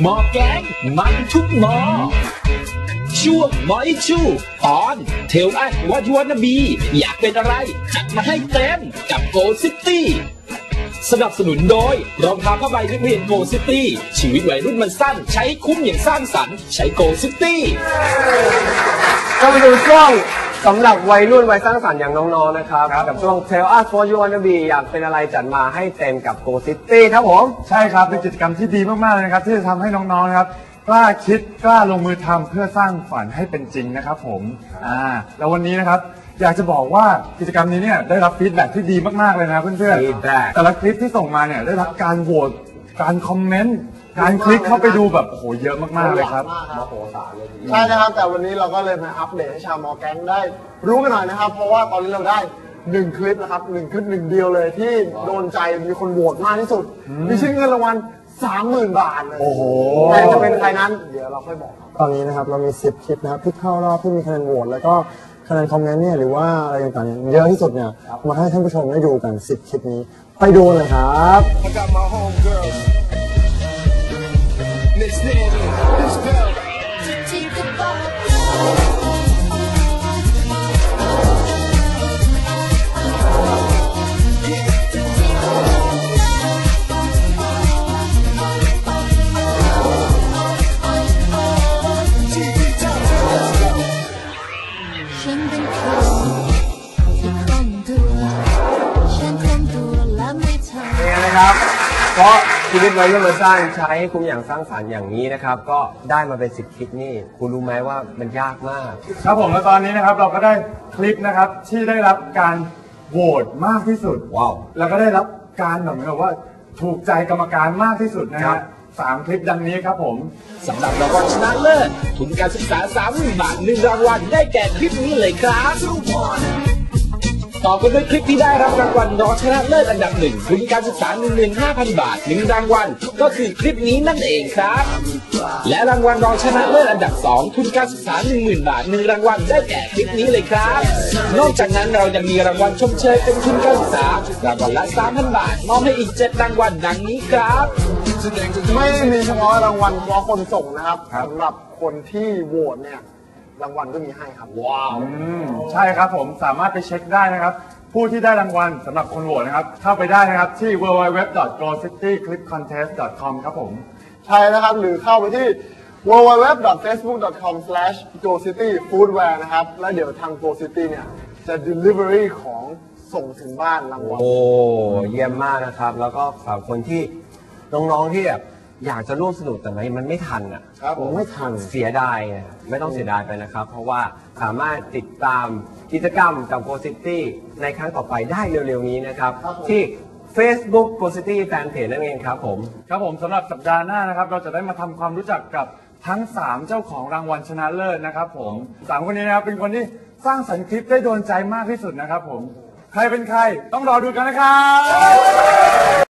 หมอแกงมันทุกหมอ ช่วงหมออิชู ตอนเทลอัสวัตวันบี อยากเป็นอะไร จัดมาให้เต็มกับโกซิตี้สนับสนุนโดย รองเท้าผ้าใบนักเรียนโกซิตี้ ชีวิตวัยรุ่นมันสั้น ใช้คุ้มอย่างสร้างสรรค์ ใช้โกซิตี้ก็มาดูช่วง สำหรับวัยรุ่นวัยสร้างสรรค์อย่างน้องๆนะครับ กับช่วง Tell us what you wanna be อยากเป็นอะไรจัดมาให้เต็มกับ Go City ครับผม ใช่ครับ เป็นกิจกรรมที่ดีมากๆเลยนะครับ ที่จะทำให้น้องๆนะครับกล้าคิดกล้าลงมือทำเพื่อสร้างฝันให้เป็นจริงนะครับผมอ่าแล้ววันนี้นะครับ อยากจะบอกว่ากิจกรรมนี้เนี่ยได้รับฟีดแบ็ที่ดีมากๆเลยนะเพื่อนๆ Feedback แต่ละคลิปที่ส่งมาเนี่ยได้รับการโหวตการคอมเมนต์ การคลิกเข้าไปดูแบบโอ้โหเยอะมากๆเลยครับใช่นะครับ แต่วันนี้เราก็เลยมาอัปเดตให้ชาวมอแก๊งได้ รู้กันหน่อยนะครับ เพราะว่าตอนนี้เราได้หนึ่งคลิปนะครับหนึ่งคลิปหนึ่งเดียวเลยที่โดนใจมีคนโหวตมากที่สุด มีชื่อเงินรางวัลสามหมื่นบาทเลยโอ้โหแต่จะเป็นใครนั้น เดี๋ยวเราค่อยบอกตอนนี้นะครับเรามี 10 คลิปนะครับที่เข้ารอบที่มีคะแนนโหวตแล้วก็คะแนนคอมเมนต์เนี่ยหรือว่าอะไรต่างๆเนี่ยเยอะที่สุดเนี่ยมาให้ท่านผู้ชมได้ดูกัน 10 คลิปนี้ ไปดูเลยครับ I got my homegirls. Miss Nanny, Miss Bell. TV time, let's go. ฉันเป็นคนที่คล่องตัว ฉันคล่องตัวและไม่ทำเป็นไงนะครับเพราะ ชีวิตวัยรุ่นมาสร้างใช้ให้คุ้มอย่างสร้างสรรค์อย่างนี้นะครับ ก็ได้มาเป็นสิบคลิปนี่ คุณรู้ไหมว่ามันยากมาก ครับผมแล้วตอนนี้นะครับเราก็ได้คลิปนะครับที่ได้รับการโหวตมากที่สุดว้าวแล้วก็ได้รับการแบบเหมือนกับว่าถูกใจกรรมการมากที่สุดนะครัฮะบสามคลิปดังนี้ครับผม สำหรับรางวัลชนะเลิศทุนการศึกษา 30,000 บาทหนึ่งรางวัลได้แก่คลิปนี้เลยครับ ต่อกันด้วยคลิปที่ได้รับรางวัลรองชนะเลิศอันดับหนึ่งทุนการศึกษา15,000 บาทหนึ่งรางวัลก็คือคลิปนี้นั่นเองครับ และรางวัลรองชนะเลิศอันดับสองทุนการศึกษา 10,000 บาทหนึ่งรางวัลได้แก่คลิปนี้เลยครับ นอกจากนั้นเรายังมีรางวัลชมเชยเป็นทุนการศึกษารางวัลละ 3,000 บาทมอบให้อีก 7 รางวัลดังนี้ครับไม่มีเฉพาะรางวัลเฉพาะคนส่งนะครับสำหรับคนที่โหวตเนี่ย รางวัลก็มีให้ครับ ว้าวอืมใช่ครับผมสามารถไปเช็คได้นะครับ ผู้ที่ได้รางวัลสำหรับคนโหวตนะครับ เข้าไปได้นะครับที่ www.glowcityclipcontest.com ครับผม ใช่นะครับ หรือเข้าไปที่ www.facebook.com/gocityfoodwear นะครับ แล้วเดี๋ยวทาง Go City เนี่ย จะ delivery ของส่งถึงบ้านรางวัล โอ้ เยี่ยมมากนะครับ แล้วก็สำหรับคนที่น้องๆที่แบบ อยากจะร่วมสนุกแต่มันมันไม่ทันอะ ครับผม ไม่ทัน เสียดายอะไม่ต้องเสียดายไปนะครับ เพราะว่าสามารถติดตามกิจกรรมกับ Go City ในครั้งต่อไปได้เร็วๆนี้นะครับ ครับผม ที่ Facebook Go City Fanpage นั่นเองครับผม ครับผมสำหรับสัปดาห์หน้านะครับ เราจะได้มาทำความรู้จักกับทั้ง 3 เจ้าของรางวัลชนะเลิศนะครับผมสามคนนี้นะครับเป็นคนที่สร้างสรรค์คลิปได้โดนใจมากที่สุดนะครับผม ใครเป็นใครต้องรอดูกันนะครับ